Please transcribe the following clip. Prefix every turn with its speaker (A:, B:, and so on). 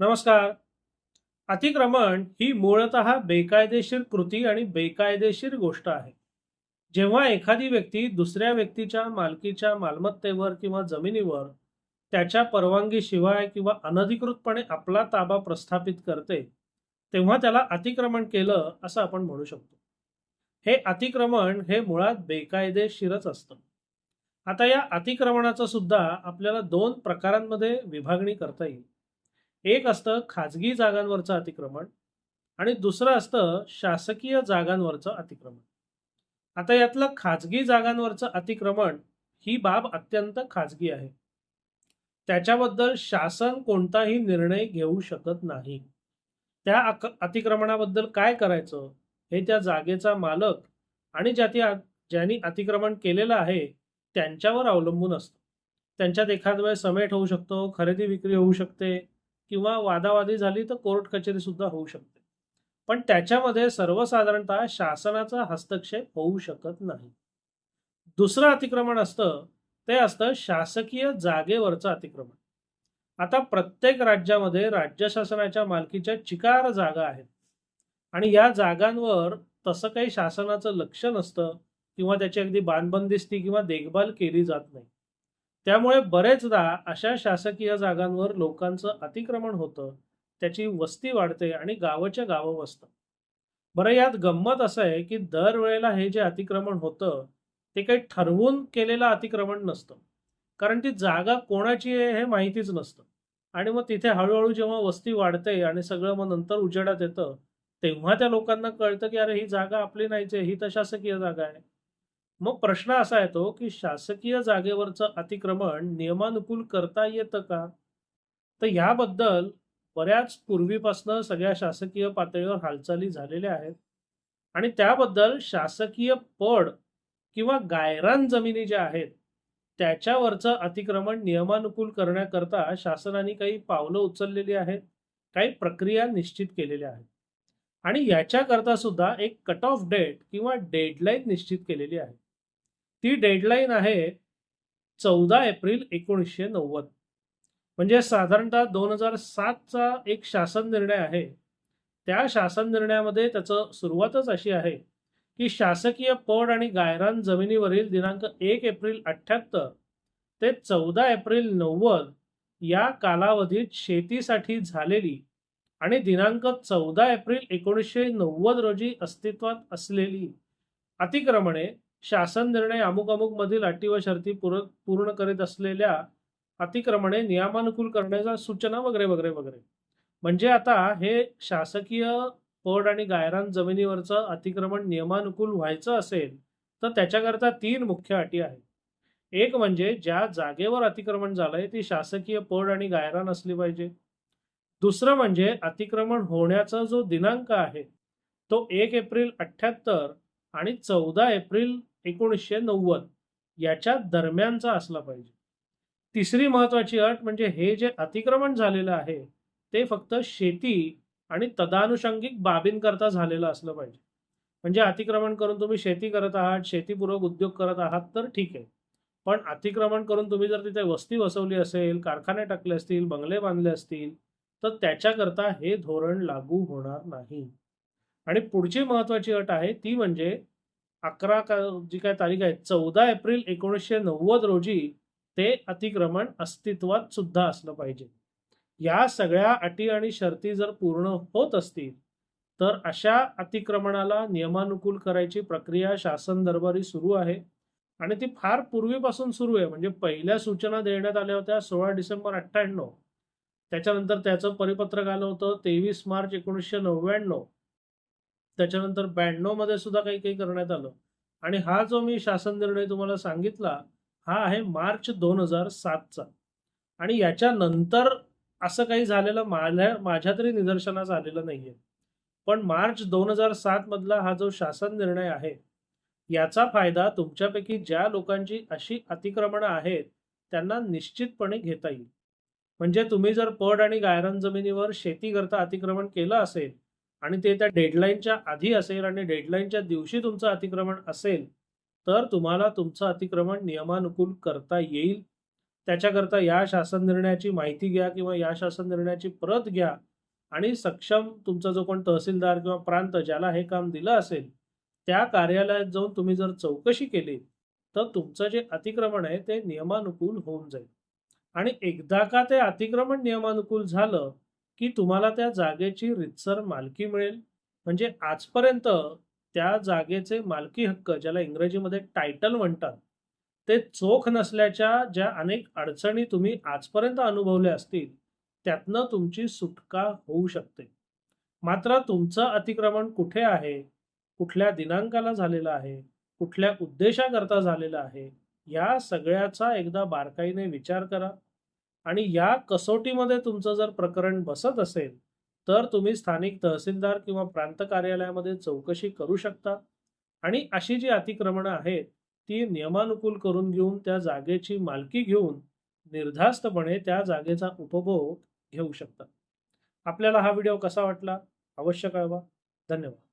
A: नमस्कार. अतिक्रमण ही मूळतः बेकायदेशीर कृती आणि बेकायदेशीर गोष्ट आहे. जेव्हा एखादी व्यक्ती दुसऱ्या व्यक्तीच्या मालकीच्या मालमत्तेवर किंवा जमिनीवर त्याच्या परवानगीशिवाय किंवा अनधिकृतपणे आपला ताबा प्रस्थापित करते तेव्हा त्याला अतिक्रमण केलं असं आपण म्हणू शकतो. हे अतिक्रमण हे मुळात बेकायदेशीरच असतं. आता या अतिक्रमणाचं सुद्धा आपल्याला दोन प्रकारांमध्ये विभागणी करता येईल. एक असतं खाजगी जागांवरचं अतिक्रमण आणि दुसरं असतं शासकीय जागांवरचं अतिक्रमण. आता यातलं खाजगी जागांवरचं अतिक्रमण ही बाब अत्यंत खाजगी आहे. त्याच्याबद्दल शासन कोणताही निर्णय घेऊ शकत नाही. त्या अक अतिक्रमणाबद्दल काय करायचं? हे त्या जागेचा मालक आणि ज्याती ज्यांनी अतिक्रमण केलेलं आहे त्यांच्यावर अवलंबून असतं. त्यांच्यात एखाद वेळ समेट होऊ शकतो खरेदी विक्री होऊ शकते किंवा वादावादी झाली तर कोर्ट कचेरी सुद्धा होऊ शकते. पण त्याच्यामध्ये सर्वसाधारणतः शासनाचा हस्तक्षेप होऊ शकत नाही. दुसरं अतिक्रमण असतं ते असतं शासकीय जागेवरचं अतिक्रमण. आता प्रत्येक राज्यामध्ये राज्य शासनाच्या मालकीच्या चिकार जागा आहेत. आणि या जागांवर तसं काही शासनाचं लक्ष नसतं किंवा त्याची अगदी बांधबंदिस्ती किंवा देखभाल केली जात नाही. त्यामुळे बरेचदा अशा शासकीय जागांवर लोकांचं अतिक्रमण होतं त्याची वस्ती वाढते आणि गावाच्या गावं वसतं बरं यात गंमत असं आहे की दरवेळेला हे जे अतिक्रमण होतं ते काही ठरवून केलेलं अतिक्रमण नसतं. कारण ती जागा कोणाची आहे हे माहितीच नसतं. आणि मग तिथे हळूहळू जेव्हा वस्ती वाढते आणि सगळं मग नंतर उजेडात येतं तेव्हा त्या लोकांना कळतं की अरे ही जागा आपली नाहीच आहे ही तर शासकीय जागा आहे. मग प्रश्न असा येतो की शासकीय जागेवरचं अतिक्रमण नियमानुकूल करता येतं का? तर याबद्दल बऱ्याच पूर्वीपासनं सगळ्या शासकीय पातळीवर हालचाली झालेल्या आहेत. आणि त्याबद्दल शासकीय पड किंवा गायरान जमिनी ज्या आहेत त्याच्यावरचं अतिक्रमण नियमानुकूल करण्याकरता शासनाने काही पावलं उचललेली आहेत काही प्रक्रिया निश्चित केलेल्या आहेत. आणि याच्याकरता सुद्धा एक कट ऑफ डेट किंवा डेडलाईन निश्चित केलेली आहे. ती डेडलाईन आहे चौदा एप्रिल एकोणीसशे नव्वद. म्हणजे साधारणतः दोन हजार सातचा एक शासन निर्णय आहे. त्या शासन निर्णयामध्ये त्याचं सुरुवातच अशी आहे की शासकीय पड आणि गायरान जमिनीवरील दिनांक एक एप्रिल अठ्ठ्याहत्तर ते चौदा एप्रिल नव्वद या कालावधीत शेतीसाठी झालेली आणि दिनांक चौदा एप्रिल एकोणीसशे नव्वद रोजी अस्तित्वात असलेली अतिक्रमणे शासन निर्णय अमुक अमुक मधील अटी व शर्ती पूर्ण पूर्ण करीत असलेल्या अतिक्रमणे नियमानुकूल करण्याच्या सूचना वगैरे वगैरे वगैरे. म्हणजे आता हे शासकीय पड आणि गायरान जमिनीवरचं अतिक्रमण नियमानुकूल व्हायचं असेल तर त्याच्याकरता तीन मुख्य अटी आहेत. एक म्हणजे ज्या जागेवर अतिक्रमण झालंय ती शासकीय पड आणि गायरान असली पाहिजे. दुसरं म्हणजे अतिक्रमण होण्याचा जो दिनांक आहे तो एक एप्रिल अठ्ठ्याहत्तर आणि चौदा एप्रिल एकोणीसशे नव्वद याच्या दरम्यानचा असला पाहिजे. तिसरी महत्वाची अट म्हणजे हे जे अतिक्रमण झालेलं आहे ते फक्त शेती आणि तदानुषंगिक बाबींकरता झालेलं असलं पाहिजे. म्हणजे अतिक्रमण करून तुम्ही शेती करत आहात शेतीपूर्वक उद्योग करत आहात तर ठीक आहे. पण अतिक्रमण करून तुम्ही जर तिथे वस्ती बसवली असेल कारखाने टाकले असतील बंगले बांधले असतील तर त्याच्याकरता हे धोरण लागू होणार नाही. आणि पुढची महत्वाची अट आहे ती म्हणजे अकरा का जी काय तारीख आहे चौदा एप्रिल एकोणीसशे नव्वद रोजी ते अतिक्रमण अस्तित्वात सुद्धा असलं पाहिजे. या सगळ्या अटी आणि शर्ती जर पूर्ण होत असतील तर अशा अतिक्रमणाला नियमानुकूल करायची प्रक्रिया शासन दरबारी सुरू आहे. आणि ती फार पूर्वीपासून सुरू आहे. म्हणजे पहिल्या सूचना देण्यात आल्या होत्या सोळा डिसेंबर अठ्ठ्याण्णव. त्याच्यानंतर त्याचं परिपत्रक आलं होतं तेवीस मार्च एकोणीसशे नव्याण्णव त्याच्यानंतर ब्याण्णवमध्ये सुद्धा काही काही करण्यात आलं. आणि हा जो मी शासन निर्णय तुम्हाला सांगितला हा आहे मार्च दोन हजार सातचा. आणि याच्यानंतर असं काही झालेलं माझ्या माझ्या तरी निदर्शनास आलेलं नाहीये. पण मार्च दोन हजार सात मधला हा जो शासन निर्णय आहे याचा फायदा तुमच्यापैकी ज्या लोकांची अशी अतिक्रमणं आहेत त्यांना निश्चितपणे घेता येईल. म्हणजे तुम्ही जर पड आणि गायरन जमिनीवर शेती करता अतिक्रमण केलं असेल आणि ते त्या डेडलाईनच्या आधी असेल आणि डेडलाईनच्या दिवशी तुमचं अतिक्रमण असेल तर तुम्हाला तुमचं अतिक्रमण नियमानुकूल करता येईल. त्याच्याकरता या शासन निर्णयाची माहिती घ्या किंवा या शासन निर्णयाची प्रत घ्या आणि सक्षम तुमचा जो कोण तहसीलदार किंवा प्रांत ज्याला हे काम दिलं असेल त्या कार्यालयात जाऊन तुम्ही जर चौकशी केली तर तुमचं जे अतिक्रमण आहे ते नियमानुकूल होऊन जाईल. आणि एकदा का ते अतिक्रमण नियमानुकूल झालं की तुम्हाला त्या जागेची रितसर मालकी मिळेल. म्हणजे आजपर्यंत त्या जागेचे मालकी हक्क ज्याला इंग्रजीमध्ये टायटल म्हणतात ते चोख नसल्याच्या ज्या अनेक अडचणी तुम्ही आजपर्यंत अनुभवल्या असतील त्यातनं तुमची सुटका होऊ शकते. मात्र तुमचं अतिक्रमण कुठे आहे? कुठल्या दिनांकाला झालेलं आहे? कुठल्या उद्देशाकरता झालेलं आहे? या सगळ्याचा एकदा बारकाईने विचार करा. आणि या कसोटीमध्ये तुमचं जर प्रकरण बसत असेल तर तुम्ही स्थानिक तहसीलदार किंवा प्रांत कार्यालयामध्ये चौकशी करू शकता. आणि अशी जी अतिक्रमणं आहेत ती नियमानुकूल करून घेऊन त्या जागेची मालकी घेऊन निर्धास्तपणे त्या जागेचा उपभोग घेऊ शकता. आपल्याला हा व्हिडिओ कसा वाटला? अवश्य कळवा. धन्यवाद.